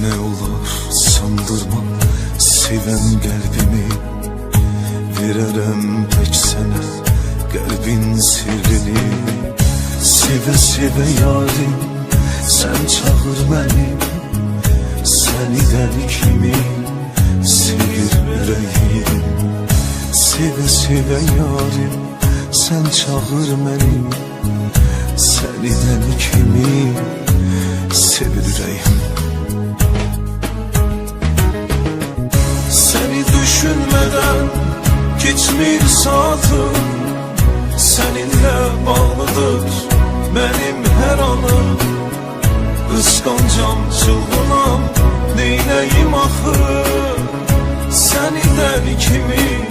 Ne olur sandırma. Seven kalbimi Vererem tek sana kalbin sirrini Seve seve yarim. Sen çağır beni Seni deli kimi sevir yüreğim Seve seve yarim sen çağır beni Seni deli kimi sevir yüreğim düşünmeden geçmir saatım Seninle bağlıdır benim her anım. Kıskancam çılgınam neyleyim ahı? Seni deli kimi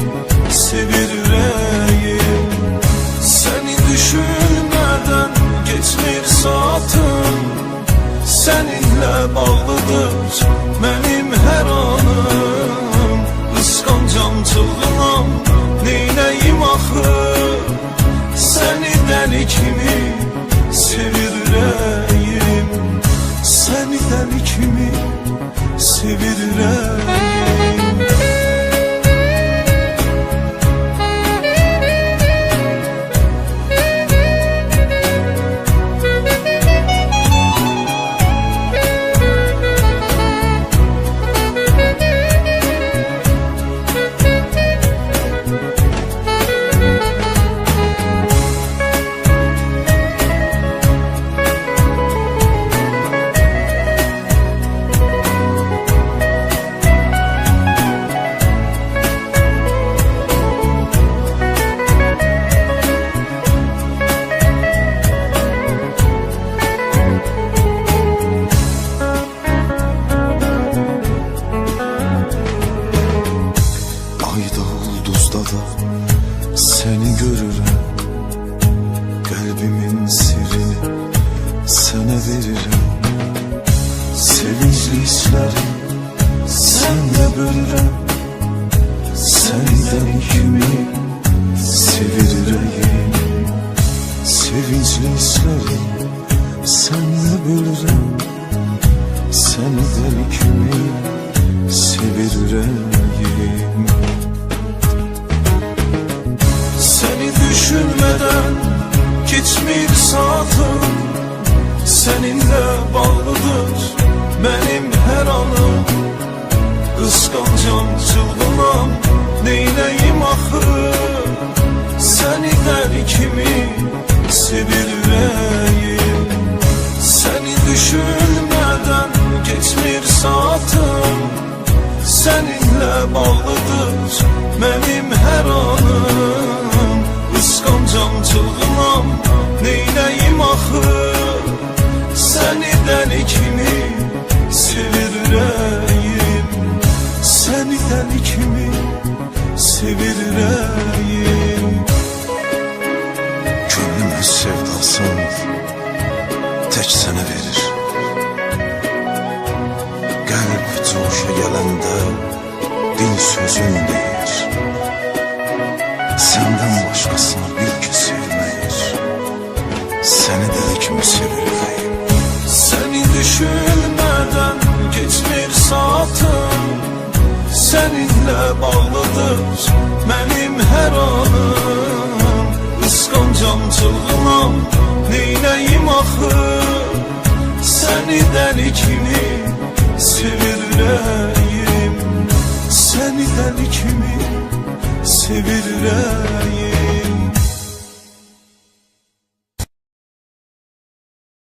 sevir yüreğim? Seni düşünmeden geçmir saatım Seninle bağlıdır seni görürüm Kalbimin sirrini sana veririm Sevinçli hislerim. Senle bölürüm düşünmeden geçmir saatım Seninle bağlıdır benim her anım. Kıskancam çılgınam neyleyim ahı Seni deli kimi sevir yüreğim Seni düşünmeden geçmir saatım Seninle bağlıdır benim her anım çılgınam neyleyim ahı? Seni deli kimi sevir yüreğim Seni deli kimi sevir yüreğim Gönlümün sevdasın tek sana verir. Kalp coşa gelende dil sözün Seni deli kimi sevirmeyim Seni düşünmeden geçmir saatım Seninle bağlıdır benim her anım. Kıskancam çılgınam neyleyim ahı? Seni deli kimi sevir yüreğim Seni deli kimi sevir yüreğim